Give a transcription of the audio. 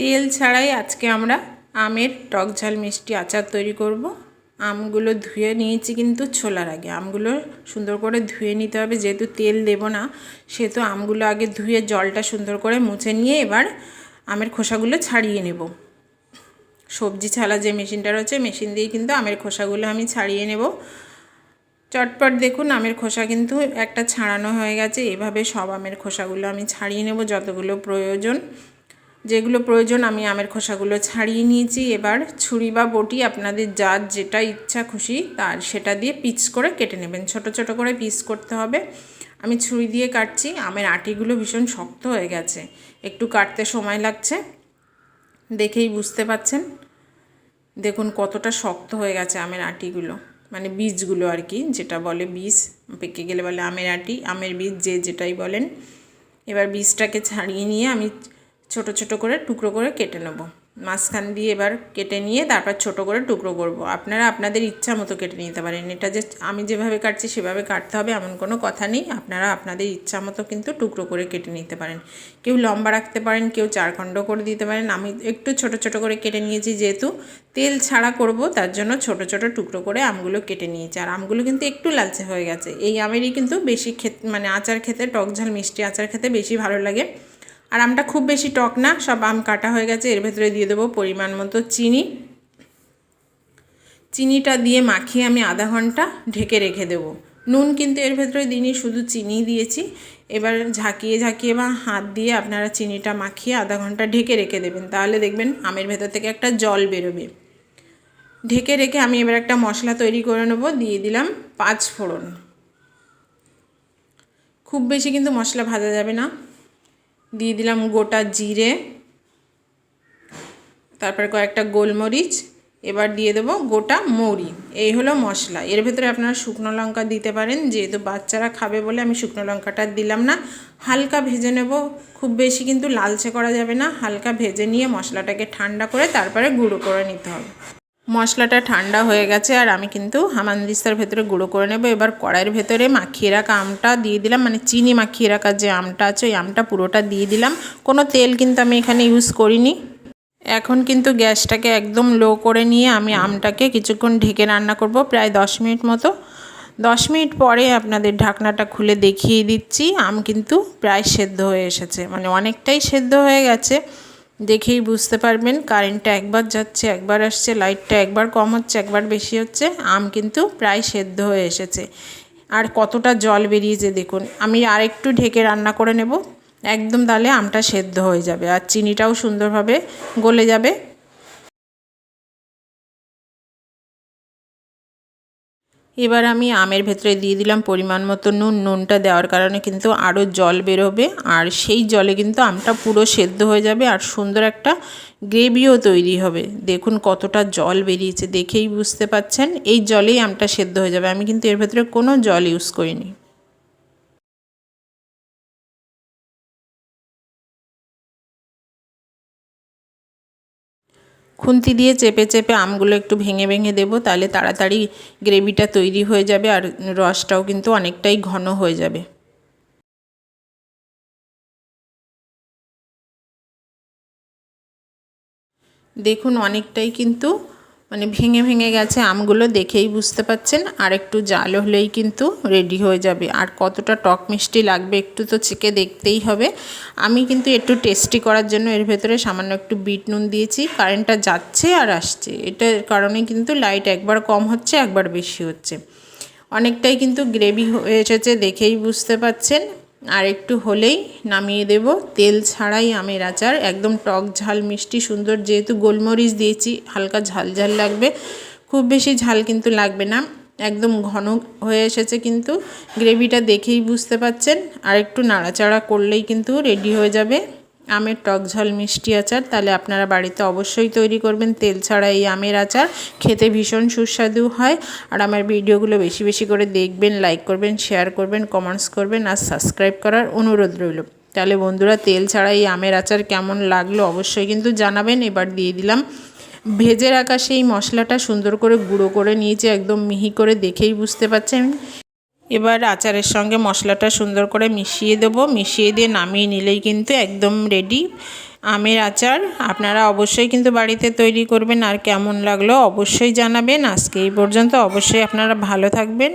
তেল ছাড়াই আজকে আমরা আমের টক ঝাল মিষ্টি আচার তৈরি করব। আমগুলো ধুয়ে নিয়েছি কিন্তু ছোলার আগে। আমগুলো সুন্দর করে ধুয়ে নিতে হবে। যেহেতু তেল দেব না, সেহেতু আমগুলো আগে ধুয়ে জলটা সুন্দর করে মুছে নিয়ে এবার আমের খোসাগুলো ছাড়িয়ে নেব। সবজি ছালা যে মেশিনটা রয়েছে, মেশিন দিয়ে কিন্তু আমের খোসাগুলো আমি ছাড়িয়ে নেব। চটপট দেখুন, আমের খোসা কিন্তু একটা ছাড়ানো হয়ে গেছে। এভাবে সব আমের খোসাগুলো আমি ছাড়িয়ে নেব যতগুলো প্রয়োজন। যেগুলো প্রয়োজন, আমি আমের খোসাগুলো ছাড়িয়ে নিয়েছি। এবার ছুরি বা বটি আপনাদের যার যেটা ইচ্ছা খুশি তার সেটা দিয়ে পিস করে কেটে নেবেন। ছোট ছোট করে পিস করতে হবে। আমি ছুরি দিয়ে কাটছি, আমের আটিগুলো ভীষণ শক্ত হয়ে গেছে। একটু কাটতে সময় লাগছে। দেখেই বুঝতে পাচ্ছেন? দেখুন কতটা শক্ত হয়ে গেছে আমের আটিগুলো। মানে বীজগুলো আর কি, যেটা বলে বীজ, পেকে গেলে বলে আমের আটি, আমের বীজ যে যেটাই বলেন। এবার বীজটাকে ছাড়িয়ে নিয়ে আমি ছোট ছোট করে টুকরো করে কেটে নেব। মাঝখান দিয়ে এবার কেটে নিয়ে তারপর ছোট করে টুকরো করব। আপনারা আপনাদের ইচ্ছা মতো কেটে নিতে পারেন। এটা যে আমি যেভাবে কাটছি সেভাবে কাটতে হবে, এমন কোনো কথা নেই। আপনারা আপনাদের ইচ্ছা মতো কিন্তু টুকরো করে কেটে নিতে পারেন। কেউ লম্বা রাখতে পারেন, কেউ চারখণ্ড করে দিতে পারেন। আমি একটু ছোট ছোট করে কেটে নিয়েছি যেহেতু তেল ছাড়া করব, তার জন্য ছোট ছোট টুকরো করে আমগুলো কেটে নিয়েছি। আর আমগুলো কিন্তু একটু লালচে হয়ে গেছে। এই আমেরই কিন্তু বেশি খেত মানে আচার খেতে, টক ঝাল, মিষ্টি আচার খেতে বেশি ভালো লাগে। আর আমটা খুব বেশি টক না, সব আম কাটা হয়ে গেছে, এর ভেতরে দিয়ে দেবো পরিমাণ মতো চিনি। চিনিটা দিয়ে মাখিয়ে আমি আধা ঘণ্টা ঢেকে রেখে দেবো। নুন কিন্তু এর ভেতরে দিনই শুধু চিনি দিয়েছি। এবার ঝাঁকিয়ে ঝাঁকিয়ে বা হাত দিয়ে আপনারা চিনিটা মাখিয়ে আধা ঘণ্টা ঢেকে রেখে দেবেন। তাহলে দেখবেন আমের ভেতর থেকে একটা জল বেরোবে। ঢেকে রেখে আমি এবার একটা মশলা তৈরি করে নেব, দিয়ে দিলাম পাঁচ ফোড়ন। খুব বেশি কিন্তু মশলা ভাজা যাবে না। দিয়ে দিলাম গোটা জিরে, তারপর কয়েকটা গোলমরিচ, এবার দিয়ে দেবো গোটা মৌরি। এই হলো মশলা। এর ভেতরে আপনারা শুকনো লঙ্কা দিতে পারেন, যেহেতু বাচ্চারা খাবে বলে আমি শুকনো লঙ্কাটা দিলাম না। হালকা ভেজে নেব। খুব বেশি কিন্তু লালচে করা যাবে না। হালকা ভেজে নিয়ে মশলাটাকে ঠান্ডা করে তারপরে গুঁড়ো করে নিতে হবে। মশলাটা ঠান্ডা হয়ে গেছে আর আমি কিন্তু হামানদিস্তার ভেতরে গুঁড়ো করে নেব। এবার কড়াইয়ের ভেতরে মাখিয়ে রাখা আমটা দিয়ে দিলাম মানে চিনি মাখিয়ে রাখা যে আমটা আছে, ওই আমটা পুরোটা দিয়ে দিলাম। কোনো তেল কিন্তু আমি এখানে ইউজ করিনি। এখন কিন্তু গ্যাসটাকে একদম লো করে নিয়ে আমি আমটাকে কিছুক্ষণ ঢেকে রান্না করব, প্রায় দশ মিনিট মতো। দশ মিনিট পরে আপনাদের ঢাকনাটা খুলে দেখিয়ে দিচ্ছি, আম কিন্তু প্রায় সেদ্ধ হয়ে এসেছে মানে অনেকটাই সেদ্ধ হয়ে গেছে। দেখেই বুঝতে পারবেন কারেন্টটা একবার যাচ্ছে, একবার আসছে লাইটটা একবার কম হচ্ছে, একবার বেশি হচ্ছে, আম কিন্তু প্রায় সেদ্ধ হয়ে এসেছে। আর কতটা জল বেরিয়েছে দেখুন, আমি আর একটু ঢেকে রান্না করে নেব, একদম তাহলে আমটা সেদ্ধ হয়ে যাবে, আর চিনিটাও সুন্দরভাবে গলে যাবে। এবার আমি আমের ভেতরে দিয়ে দিলাম পরিমাণ মতো নুন। নুনটা দেওয়ার কারণে কিন্তু আরও জল বেরোবে আর সেই জলে কিন্তু আমটা পুরো সেদ্ধ হয়ে যাবে আর সুন্দর একটা গ্রেভিও তৈরি হবে। দেখুন কতটা জল বেরিয়েছে, দেখেই বুঝতে পাচ্ছেন। এই জলেই আমটা সেদ্ধ হয়ে যাবে। আমি কিন্তু এর ভেতরে কোনো জল ইউজ করিনি। খুন্তি দিয়ে চেপে চেপে আমগুলো একটু ভেঙে ভেঙে দেবো, তাহলে তাড়াতাড়ি গ্রেভিটা তৈরি হয়ে যাবে আর রসটাও কিন্তু অনেকটাই ঘন হয়ে যাবে। দেখুন, অনেকটাই কিন্তু মানে ভেঙে ভেঙে গেছে আমগুলো দেখেই বুঝতে পাচ্ছেন। আর একটু জাল হলেই কিন্তু রেডি হয়ে যাবে। আর কতটা টক মিষ্টি লাগবে একটু তো চেকে দেখতেই হবে। আমি কিন্তু একটু টেস্টি করার জন্য এর ভেতরে সামান্য একটু বিট নুন দিয়েছি। কারেন্টটা যাচ্ছে আর আসছে। এটার কারণে কিন্তু লাইট একবার কম হচ্ছে, একবার বেশি হচ্ছে। অনেকটাই কিন্তু গ্রেভি হয়ে এসেছে দেখেই বুঝতে পাচ্ছেন। আর একটু হলেই নামিয়ে দেব। তেল ছাড়াই আমের আচার। একদম টক ঝাল, মিষ্টি, সুন্দর। যেহেতু গোলমরিচ দিয়েছি, হালকা ঝাল ঝাল লাগবে। খুব বেশি ঝাল কিন্তু লাগবে না। একদম ঘন হয়ে এসেছে কিন্তু। গ্রেভিটা দেখেই বুঝতে পারছেন আর একটু নাড়াচাড়া করলেই কিন্তু রেডি হয়ে যাবে। আমের টক ঝাল মিষ্টি আচার, তাহলে আপনারা বাড়িতে অবশ্যই তৈরি করবেন। তেল ছাড়া এই আমের আচার, খেতে ভীষণ সুস্বাদু হয়। আর আমার ভিডিওগুলো বেশি বেশি করে দেখবেন লাইক করবেন শেয়ার করবেন কমেন্টস করবেন আর সাবস্ক্রাইব করার অনুরোধ রইল। তাহলে বন্ধুরা, তেল ছাড়া এই আমের আচার কেমন লাগল অবশ্যই কিন্তু জানাবেন। এবার দিয়ে দিলাম ভেজে রাখা সেই মশলাটা সুন্দর করে গুঁড়ো করে নিয়েছি, একদম মিহি করে দেখেই বুঝতে পারছেন। এবার আচারের সঙ্গে মশলাটা সুন্দর করে মিশিয়ে দেব। মিশিয়ে দিয়ে নামিয়ে নিলেই কিন্তু একদম রেডি আমের আচার। আপনারা অবশ্যই কিন্তু বাড়িতে তৈরি করবেন। আর কেমন লাগল অবশ্যই জানাবেন। আজকে এই পর্যন্ত অবশ্যই আপনারা ভালো থাকবেন।